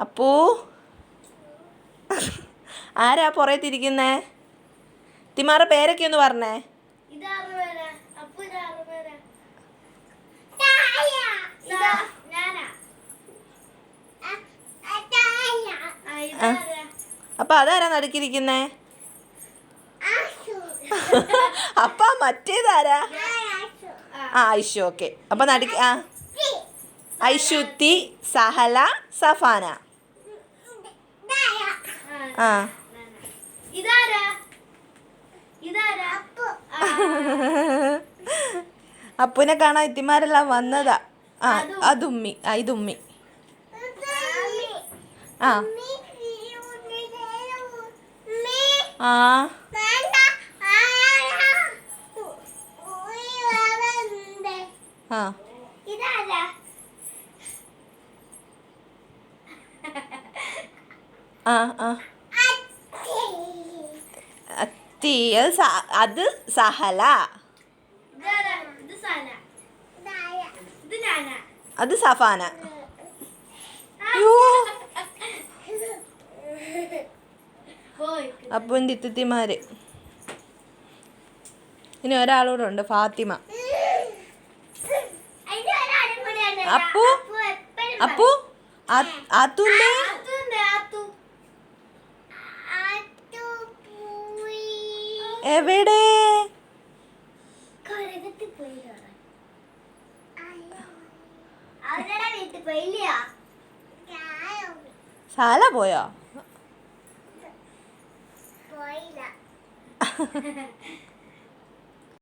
അപ്പൂ. ആരാ പുറത്തിരിക്കുന്നേ തിമാറ പേരൊക്കെ ഒന്ന് പറഞ്ഞേ. അപ്പു അതാരാ നടുക്കിരിക്കുന്നേ? അപ്പ മറ്റേതാരാ? ആ, ആ. ഐഷു ഓക്കെ. അപ്പൊ നടുക്ക് ആ. ഐഷുത്തി സഹല സഫാന. ആ, അപ്പുനെ കാണാൻ ഇത്തിമാരെല്ലാം വന്നതാ. ആ അതുമ്മി. ആ ഇതുമ്മി. ആ. ആ. ആ. ഇതാരാ? ആ ആ. അത്തി അത് സഹല അത് സഫാന അയ്യോ തിത്തിമാര് ഇനി ഒരാളൂടെ ഉണ്ട് ഫാത്തിമ അതിന്റെ. അപ്പു? അപ്പു അത്തുന്റെ എവിടെ? സാല പോയോ? പോയില്ല.